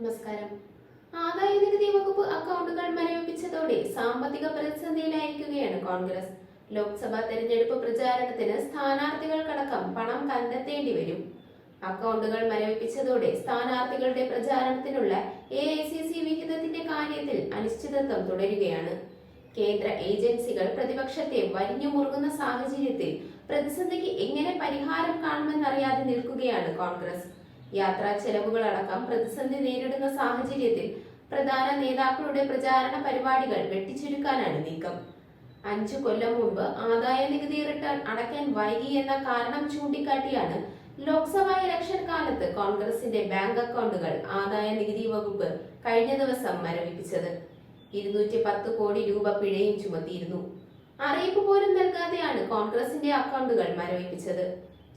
നമസ്കാരം. ആദായ നികുതി വകുപ്പ് അക്കൗണ്ടുകൾ മരവിപ്പിച്ചതോടെ സാമ്പത്തിക പ്രതിസന്ധിയിലായിരിക്കുകയാണ് കോൺഗ്രസ്. ലോക്സഭാ തെരഞ്ഞെടുപ്പ് പ്രചാരണത്തിന് സ്ഥാനാർത്ഥികൾക്കടക്കം പണം കണ്ടെത്തേണ്ടി വരും. അക്കൗണ്ടുകൾ മരവിപ്പിച്ചതോടെ സ്ഥാനാർത്ഥികളുടെ പ്രചാരണത്തിനുള്ള എ ഐ സി സി വിഹിതത്തിന്റെ കാര്യത്തിൽ അനിശ്ചിതത്വം തുടരുകയാണ്. കേന്ദ്ര ഏജൻസികൾ പ്രതിപക്ഷത്തെ വരിഞ്ഞു മുറുകുന്ന സാഹചര്യത്തിൽ പ്രതിസന്ധിക്ക് എങ്ങനെ പരിഹാരം കാണുമെന്നറിയാതെ നിൽക്കുകയാണ് കോൺഗ്രസ്. യാത്രാ ചെലവുകളടക്കം പ്രതിസന്ധി നേരിടുന്ന സാഹചര്യത്തിൽ പ്രധാന നേതാക്കളുടെ പ്രചാരണ പരിപാടികൾ വെട്ടിച്ചുരുക്കാനാണ് നീക്കം. അഞ്ചു കൊല്ലം മുമ്പ് ആദായ നികുതി റിട്ടേൺ അടയ്ക്കാൻ വൈകി എന്ന കാരണം ചൂണ്ടിക്കാട്ടിയാണ് ലോക്സഭാ ഇലക്ഷൻ കാലത്ത് കോൺഗ്രസിന്റെ ബാങ്ക് അക്കൗണ്ടുകൾ ആദായ നികുതി വകുപ്പ് കഴിഞ്ഞ ദിവസം മരവിപ്പിച്ചത്. ഇരുന്നൂറ്റി പത്ത് കോടി രൂപ പിഴയും ചുമത്തിയിരുന്നു. അറിയിപ്പ് പോലും നൽകാതെയാണ് കോൺഗ്രസിന്റെ അക്കൗണ്ടുകൾ മരവിപ്പിച്ചത്.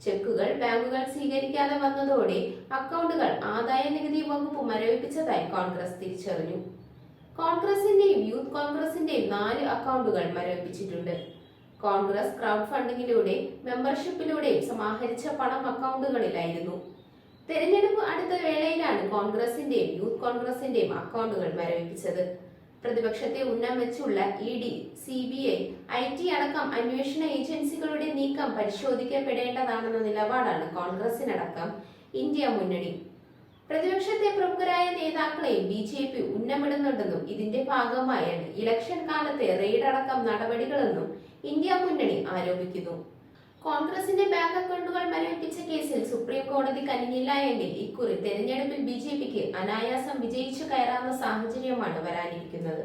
ചെക്കുകൾ ബാങ്കുകൾ സ്വീകരിക്കാതെ വന്നതോടെ അക്കൗണ്ടുകൾ ആദായ നികുതി വകുപ്പ് മരവിപ്പിച്ചതായി കോൺഗ്രസ് തിരിച്ചറിഞ്ഞു. കോൺഗ്രസിന്റെയും യൂത്ത് കോൺഗ്രസിന്റെയും നാല് അക്കൗണ്ടുകൾ മരവിപ്പിച്ചിട്ടുണ്ട്. കോൺഗ്രസ് ക്രൗഡ് ഫണ്ടിങ്ങിലൂടെ മെമ്പർഷിപ്പിലൂടെയും സമാഹരിച്ച പണം അക്കൗണ്ടുകളിലായിരുന്നു. തെരഞ്ഞെടുപ്പ് അടുത്ത വേളയിലാണ് കോൺഗ്രസിന്റെയും യൂത്ത് കോൺഗ്രസിന്റെയും അക്കൗണ്ടുകൾ മരവിപ്പിച്ചത്. പ്രതിപക്ഷത്തെ ഉന്നം വെച്ചുള്ള E D C B I I T അടക്കം അന്വേഷണ ഏജൻസികളുടെ നീക്കം പരിശോധിക്കപ്പെടേണ്ടതാണെന്ന നിലപാടാണ് കോൺഗ്രസിനടക്കം ഇന്ത്യ മുന്നണി. പ്രതിപക്ഷത്തെ പ്രമുഖരായ നേതാക്കളെയും ബി ജെ പി ഉന്നമിടുന്നുണ്ടെന്നും ഇതിന്റെ ഭാഗമായാണ് ഇലക്ഷൻ കാലത്തെ റെയ്ഡ് അടക്കം നടപടികളെന്നും ഇന്ത്യ മുന്നണി ആരോപിക്കുന്നു. കോൺഗ്രസിന്റെ ബാങ്ക് സുപ്രീം കോടതി കനിഞ്ഞില്ല എങ്കിൽ ഇക്കുറി തെരഞ്ഞെടുപ്പിൽ ബി ജെ പിക്ക് അനായാസം വിജയിച്ചു കയറാവുന്ന സാഹചര്യമാണ് വരാനിരിക്കുന്നത്.